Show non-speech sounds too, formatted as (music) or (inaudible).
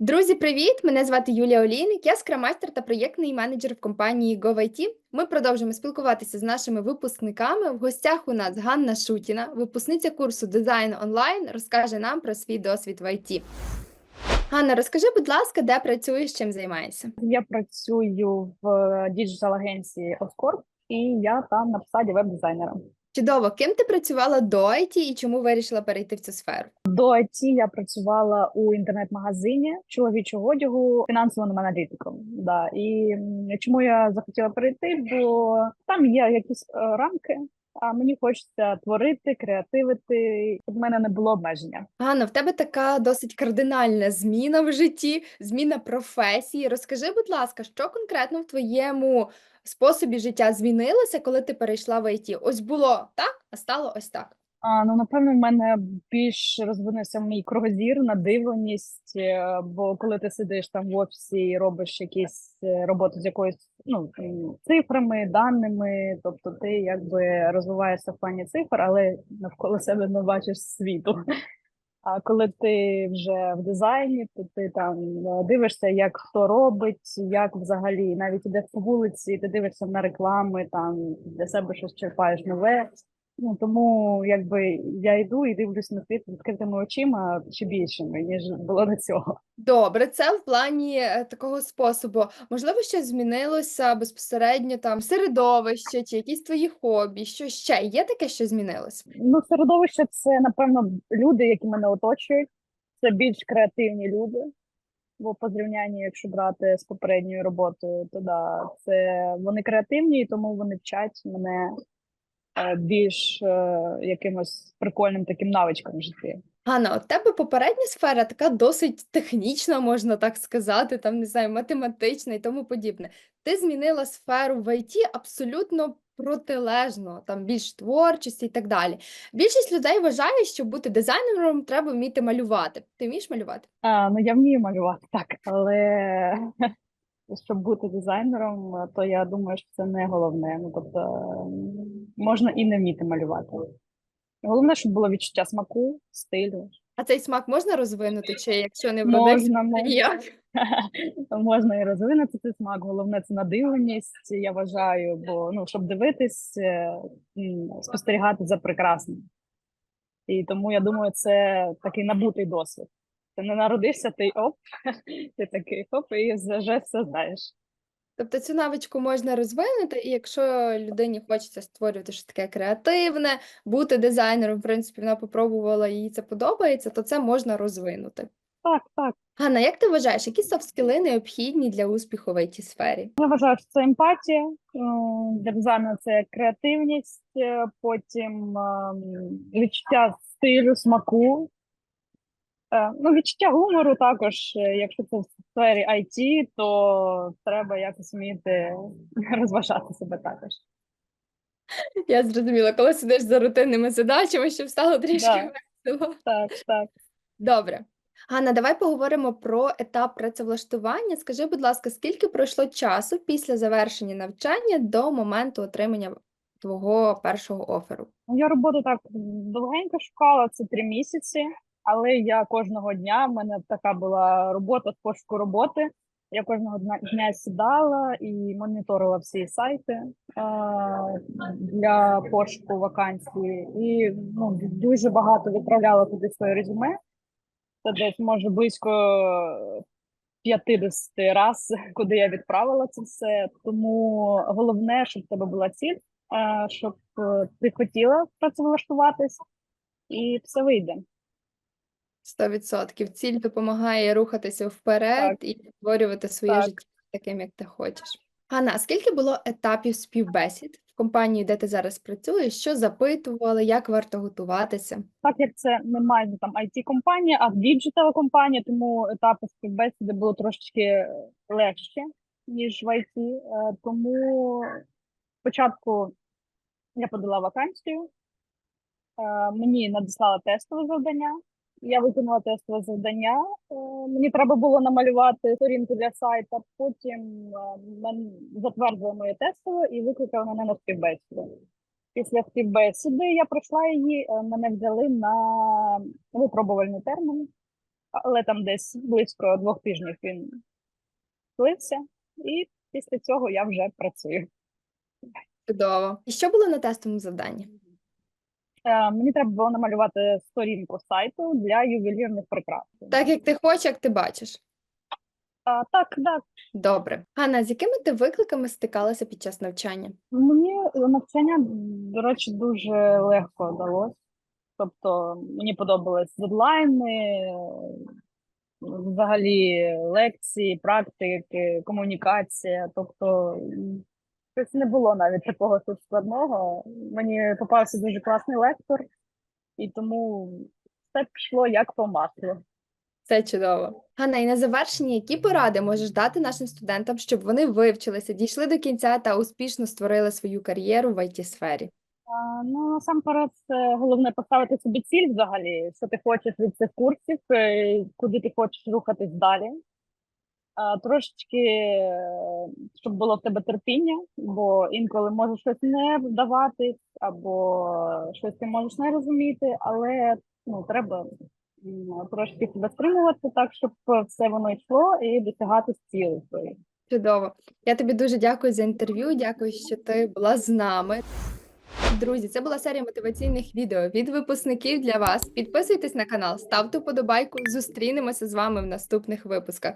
Друзі, привіт! Мене звати Юлія Олійник, я скрамастер та проєктний менеджер в компанії GoVIT. Ми продовжуємо спілкуватися з нашими випускниками. В гостях у нас Ганна Шутіна, випускниця курсу дизайн онлайн, розкаже нам про свій досвід в ІТ. Ганна, розкажи, будь ласка, де працюєш, чим займаєшся? Я працюю в діджитал агенції Oscorp, і я там на посаді веб-дизайнера. Чудово, ким ти працювала до IT і чому вирішила перейти в цю сферу? До IT я працювала у інтернет-магазині чоловічого одягу фінансовим аналітиком. Да. І чому я захотіла перейти? Бо там є якісь е, рамки, а мені хочеться творити, креативити, У мене не було обмеження. Ганна, в тебе така досить кардинальна зміна в житті, зміна професії. Розкажи, будь ласка, що конкретно в твоєму способі життя змінилося, коли ти перейшла в ІТ? Ось було так, а стало ось так. А, ну, напевно, в мене більш розвинувся мій кругозір, надивленість, е, бо коли ти сидиш там в офісі і робиш якісь е, роботи з якоюсь ну, цифрами, даними, тобто ти якби розвиваєшся в плані цифр, але навколо себе не бачиш світу. А коли ти вже в дизайні, то ти там е, дивишся, як хто робить, як взагалі навіть ідеш по вулиці, ти дивишся на реклами, там для себе щось черпаєш нове. Ну тому якби я йду і дивлюсь на світ відкритими очима чи більшими, ніж було до цього. Добре, це в плані е, такого способу. Можливо, щось змінилося безпосередньо там середовище чи якісь твої хобі. Що ще є таке, що змінилось? Ну, середовище це напевно люди, які мене оточують. Це більш креативні люди. Бо по зрівнянні, якщо брати з попередньою роботою, то да, це вони креативні, і тому вони вчать мене більш е, якимось прикольним таким навичкам в житті. Ганна, у тебе попередня сфера така досить технічна, можна так сказати, там не знаю, математична і тому подібне. Ти змінила сферу в ІТ абсолютно протилежно, там більш творчості і так далі. Більшість людей вважає, що бути дизайнером треба вміти малювати. Ти вмієш малювати? А, ну я вмію малювати так, але (laughs) щоб бути дизайнером, то я думаю, що це не головне. Ну тобто можна і не вміти малювати. Головне, щоб було відчуття смаку, стилю. А цей смак можна розвинути, чи якщо не вродився, Можна, то ніяк? (laughs) Можна і розвинути цей смак. Головне це надивленість, я вважаю, бо ну, щоб дивитись, е, спостерігати за прекрасним. І тому я думаю, це такий набутий досвід. Ти не народився, ти оп, (laughs) ти такий хоп, і вже все знаєш. Тобто цю навичку можна розвинути, і якщо людині хочеться створювати щось таке креативне, бути дизайнером, в принципі, вона попробувала, їй це подобається, то це можна розвинути. Так, так. Ганна, як ти вважаєш, які софт-скіли необхідні для успіху в it сфері? Я вважаю, що це емпатія. м, Для дизайну це креативність, е, потім ем, відчуття стилю, смаку. Е, Ну, відчуття гумору також, е, якщо це в сфері IT, то треба якось вміти (laughs) розважати себе також. Я зрозуміла, коли сидиш за рутинними задачами, щоб стало трішки весело. Так, так. Добре. Ганна, давай поговоримо про етап працевлаштування. Скажи, будь ласка, скільки пройшло часу після завершення навчання до моменту отримання твого першого оферу? Я роботу так довгенько шукала, це три місяці, але я кожного дня, в мене така була робота пошуку роботи. Я кожного дня, сідала і моніторила всі сайти е, для пошуку вакансій. І ну, дуже багато відправляла туди своє резюме. Це десь може близько 50 раз, (laughs) куди я відправила це все. Тому головне, щоб в тебе була ціль, щоб е, ти хотіла працевлаштуватись, і все вийде. 100%. Ціль допомагає рухатися вперед Так. і створювати своє Так. життя таким, як ти хочеш. Ганна, скільки було етапів співбесід в компанії, де ти зараз працюєш? Що запитували, як варто готуватися? Так як це не майже там it компанія а діджитал компанія, тому етапи співбесіди було трошечки легше, ніж в IT. Е, Тому спочатку я подала вакансію, е, мені надіслали тестове завдання. Я виконала тестове завдання. е, Мені треба було намалювати сторінку для сайта. Потім е, затвердили моє тестове і викликали мене на співбесіду. Після співбесіди я пройшла її, е, мене взяли на випробувальний термін. але там десь близько двох тижнів він плився, і після цього я вже працюю. Чудово. І що було на тестовому завданні? Е, Мені треба було намалювати сторінку сайту для ювелірних прикрас. Так як ти хочеш, як ти бачиш. А, так, так. Добре. Ганна, з якими ти викликами стикалася під час навчання? Мені навчання, до речі, дуже легко далось. Тобто мені подобались дедлайни, взагалі лекції, практики, комунікація. Тобто щось не було навіть такого щось складного. Мені попався дуже класний лектор, і тому все пішло як по маслу. Це чудово. Ганна, і на завершення, які поради можеш дати нашим студентам, щоб вони вивчилися, дійшли до кінця та успішно створили свою кар'єру в it сфері А, Ну, насамперед, це головне поставити собі ціль взагалі, що ти хочеш від цих курсів, е, куди ти хочеш рухатись далі. Трошечки, е, щоб було в тебе терпіння, бо інколи може щось не вдаватись, або щось ти можеш не розуміти, але ну, треба трошки себе стримувати так, щоб все воно йшло і досягати цілей своїх. Чудово. Я тобі дуже дякую за інтерв'ю. Дякую, що ти була з нами. Друзі, це була серія мотиваційних відео від випускників для вас. Підписуйтесь на канал, ставте вподобайку. Зустрінемося з вами в наступних випусках.